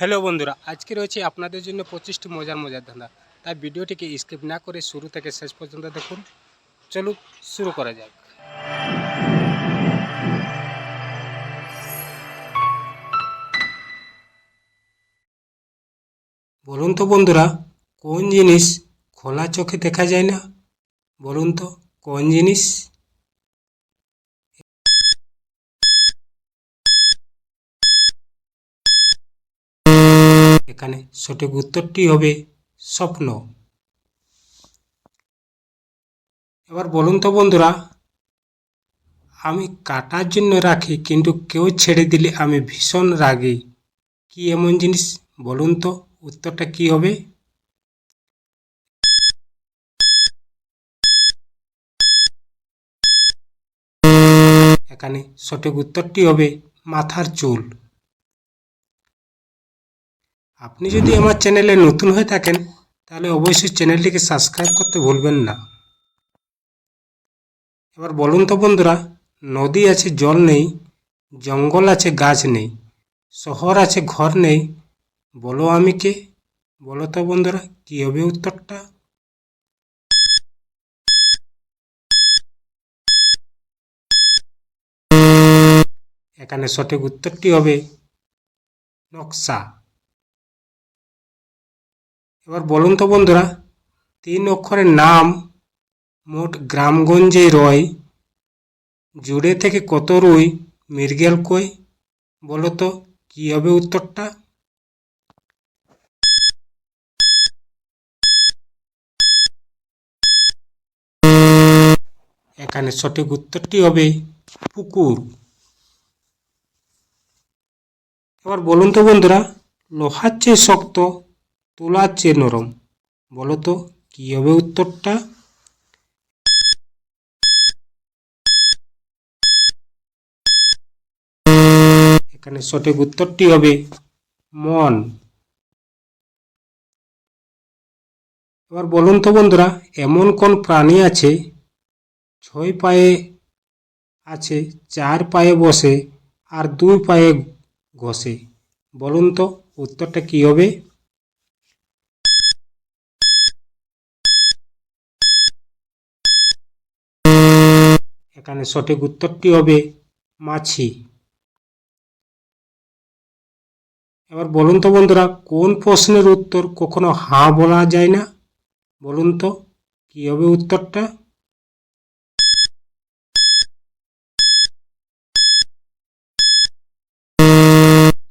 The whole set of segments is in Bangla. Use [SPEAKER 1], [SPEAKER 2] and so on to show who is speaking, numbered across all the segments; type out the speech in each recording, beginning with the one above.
[SPEAKER 1] হ্যালো বন্ধুরা, আজকে রয়েছে আপনাদের জন্য পঁচিশটি মজার মজার ধাঁধা। তাই ভিডিওটিকে স্কিপ না করে শুরু থেকে শেষ পর্যন্ত দেখুন। চলুন শুরু করা যাক। বলুন তো বন্ধুরা, কোন জিনিস খোলা চোখে দেখা যায় না? বলুন তো, কোন জিনিস এখানে সঠিক উত্তরটি হবে স্বপ্ন। এবার বলুন তো বন্ধুরা, আমি কাটার জন্য রাখি, কিন্তু কেউ ছেড়ে দিলে আমি ভীষণ রাগি। কি এমন জিনিস? বলুন তো উত্তরটা কি হবে? এখানে সঠিক উত্তরটি হবে মাথার চুল। আপনি যদি আমার চ্যানেলে নতুন হয়ে থাকেন, তাহলে অবশ্যই চ্যানেলটিকে সাবস্ক্রাইব করতে ভুলবেন না। এবার বলুন তো বন্ধুরা, নদী আছে, জল নেই, জঙ্গল আছে, গাছ নেই, শহর আছে, ঘর নেই, বলো আমি কে? বলো তো বন্ধুরা, কী হবে উত্তরটা? এখানে সঠিক উত্তরটি হবে নকশা। এবার বলুন তো বন্ধুরা, তিন অক্ষরের নাম, মোট গ্রামগঞ্জে রয়, জুড়ে থেকে কত রুই, মৃগেল কই, বলো তো কী হবে উত্তরটা? এখানে সঠিক উত্তরটি হবে পুকুর। এবার বলুন তো বন্ধুরা, লোহার চেয়ে শক্ত তুলার চেয়ে নরম বলো তো কী হবে উত্তরটা? এখানে সঠিক উত্তরটি হবে মন। এবার বলুন তো বন্ধুরা, এমন কোন প্রাণী আছে, ছয় পায়ে আছে, চার পায়ে বসে, আর দুই পায়ে ঘষে? বলুন তো উত্তরটা কি হবে? এখানে সঠিক উত্তরটি হবে মাছি। এবার বলুন তো বন্ধুরা, কোন প্রশ্নের উত্তর কখনো হাঁ বলা যায় না? বলুন তো, কি হবে উত্তরটা?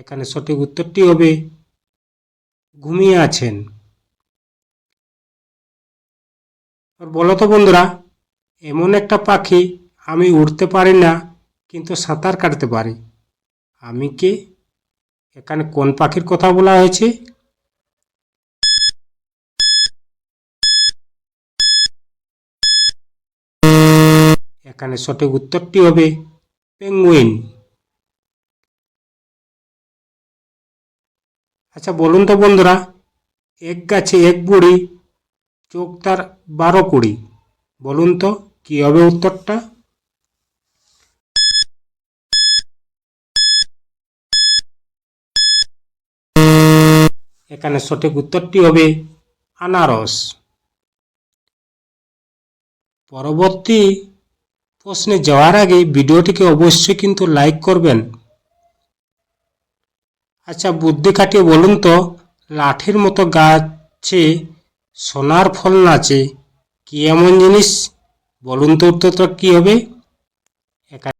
[SPEAKER 1] এখানে সঠিক উত্তরটি হবে, ঘুমিয়ে আছেন। বলো তো বন্ধুরা, এমন একটা পাখি আমি উঠতে পারি না, কিন্তু সাঁতার কাটতে পারি। আমি কে এখানে কোন পাখির কথা বলা হয়েছে? এখানে সঠিক উত্তরটি হবে পেঙ্গুইন। আচ্ছা বলুন তো বন্ধুরা, এক গাছে এক বুড়ি, চোখ তার বারো কুড়ি। বলুন তো, কি হবে উত্তরটা? এখানে সঠিক উত্তরটি হবে আনারস। পরবর্তী প্রশ্নে যাওয়ার আগে ভিডিওটিকে অবশ্যই কিন্তু লাইক করবেন। আচ্ছা বুদ্ধি খাটিয়ে বলুন তো, লাঠির মতো গাছে সোনার ফল নাচে, কি এমন জিনিস? বলুন তো উত্তরটা কি হবে একা-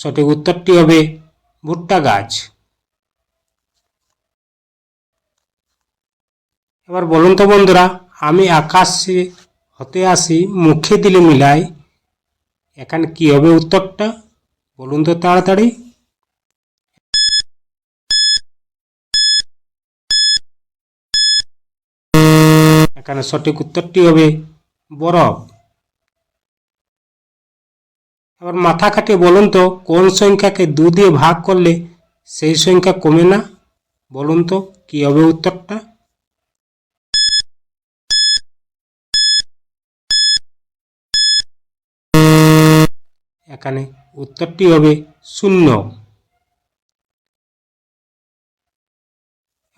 [SPEAKER 1] সঠিক উত্তরটি হবে ভুট্টা গাছ। এবার বলুন তো বন্ধুরা, আমি আকাশে হতে আসি, মুখে দিলে মিলাই এখানে কি হবে উত্তরটা? বলুন তো তাড়াতাড়ি। এখানে সঠিক উত্তরটি হবে বরফ। এবার মাথা খাটিয়ে বলুন তো, কোন সংখ্যাকে দু দিয়ে ভাগ করলে সেই সংখ্যা কমে না? বলুন তো, কি হবে উত্তরটা? এখানে উত্তরটি হবে শূন্য।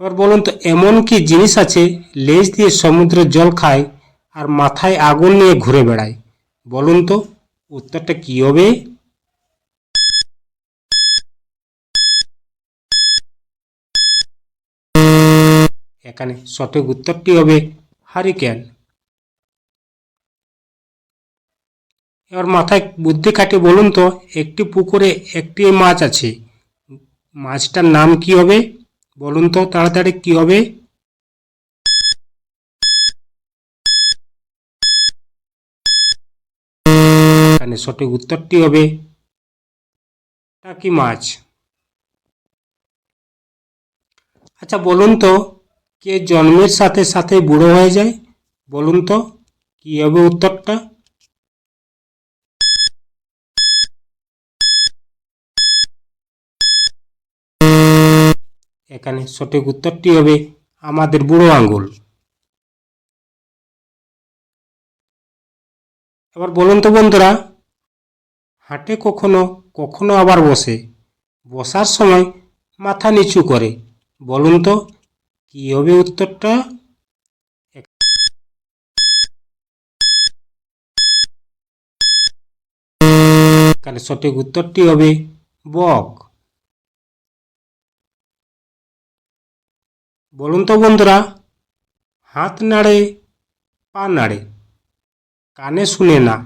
[SPEAKER 1] এবার বলুন তো, এমন কি জিনিস আছে, লেজ দিয়ে সমুদ্রের জল খায় আর মাথায় আগুন নিয়ে ঘুরে বেড়ায়? বলুন তো। উত্তরটা কি হবে? এখানে সঠিক উত্তরটি হবে হারিকেন। এবার মাথায় বুদ্ধি খাটিয়ে বলুন তো, একটি পুকুরে একটি মাছ আছে। মাছটার নাম কি হবে? বলুন তো তাড়াতাড়ি কি হবে? এখানে সঠিক উত্তরটি হবে টাকি মাছ। আচ্ছা বলুন তো, কে জন্মের সাথে সাথে বুড়ো হয়ে যায়? বলুন তো, কি হবে উত্তরটা? এখানে সঠিক উত্তরটি হবে আমাদের বুড়ো আঙ্গুল। এবার বলুন তো বন্ধুরা হাঁটে কখনো কখনো আবার বসে। বসার সময় মাথা নিচু করে। বলুন তো, কি হবে উত্তরটা? তাহলে সঠিক উত্তরটি হবে বক। বলুন তো বন্ধুরা, হাত নাড়ে, পা নাড়ে। কানে শুনে না,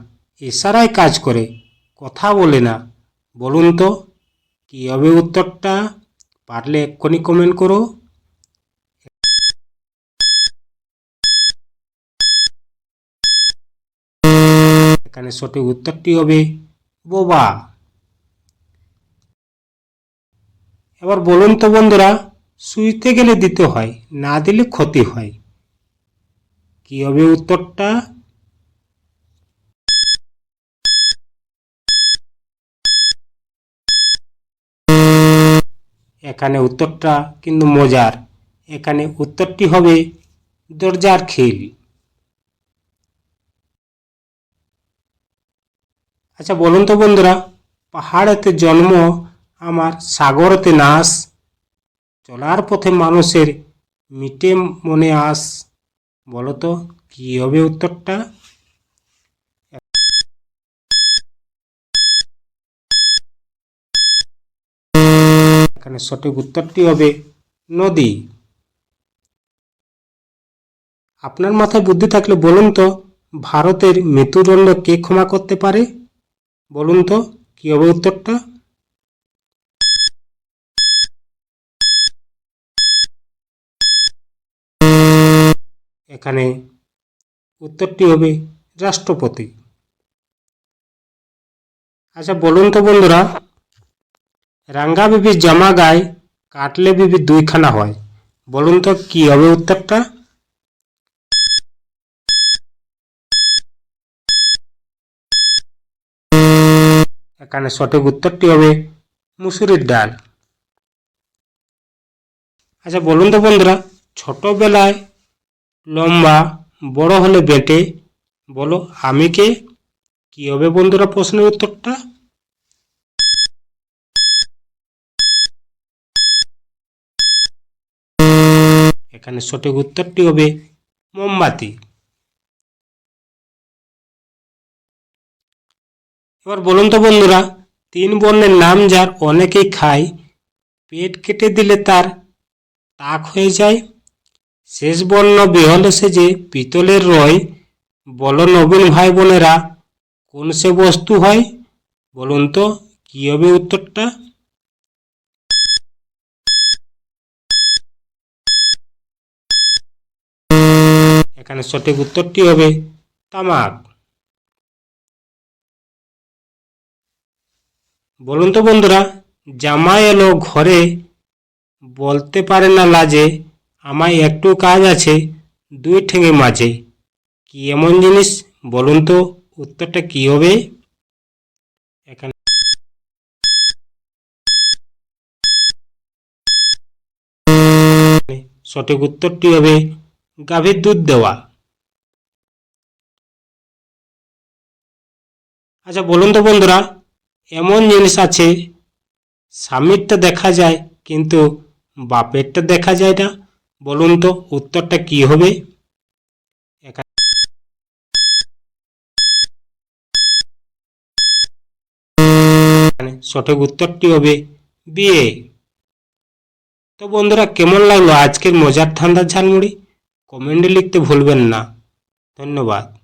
[SPEAKER 1] ইশারায় কাজ করে। কথা বলে না। বলুন তো কী হবে উত্তরটা পারলে এক্ষুনি কমেন্ট করো। এখানে সঠিক উত্তরটি হবে বোবা। এবার বলুন তো বন্ধুরা, শুইতে গেলে দিতে হয়, না দিলে ক্ষতি হয়। কি হবে উত্তরটা এখানে উত্তরটা কিন্তু মজার। এখানে উত্তরটি হবে দরজার খিল। আচ্ছা বলুন তো বন্ধুরা, পাহাড়েতে জন্ম, আমার সাগরেতে নাশ চলার পথে মানুষের মিটে মনে আস, বলো তো, কী হবে উত্তরটা? এখানে সঠিক উত্তরটি হবে নদী। আপনার মাথায় বুদ্ধি থাকলে বলুন তো, ভারতের মৃত্যুদণ্ড কে ক্ষমা করতে পারে? বলুন তো, কী হবে উত্তরটা? এখানে উত্তরটি হবে রাষ্ট্রপতি। আচ্ছা বলুন তো বন্ধুরা রাঙ্গা বিবি জামা গায়ে, কাটলে বিবি দুইখানা হয়। বলুন তো কি হবে উত্তরটা? এখানে সঠিক উত্তরটি হবে মুসুরির ডাল। আচ্ছা বলুন তো বন্ধুরা, ছোটবেলায় লম্বা, বড় হলে বেটে, বলো আমি কে? কি হবে বন্ধুরা প্রশ্নের উত্তরটা? এখানে সঠিক উত্তরটি হবে মোমবাতি। এবার বলুন তো বন্ধুরা, তিন বর্ণের নাম যার অনেকেই খায়, পেট কেটে দিলে তার তাক হয়ে যায়। শেষ বর্ণ বিহলে সেজে পিতলের রয়। বল নবীন ভাই বোনেরা, কোন সে বস্তু হয়? বলুন তো, কী হবে উত্তরটা? এখানে সঠিক উত্তরটি হবে? তামাক। বলুন তো বন্ধুরা, জামাই এলো ঘরে, বলতে পারে না লাজে, আমায় একটু কাজ আছে, দুই ঠেঙে মাঝে। কি এমন জিনিস? বলুন তো, উত্তরটা কি হবে? এখানে সঠিক উত্তরটি হবে গাভীর দুধ দেওয়া। আচ্ছা বলুন তো বন্ধুরা, এমন জিনিস আছে, স্বামীরটা দেখা যায়, কিন্তু বাপেরটা দেখা যায় না। বলুন তো, উত্তরটা কি হবে? সঠিক উত্তরটি হবে বিয়ে তো বন্ধুরা, কেমন লাগল আজকের মজার ঠান্ডার ঝালমুড়ি? কমেন্টে লিখতে ভুলবেন না। ধন্যবাদ।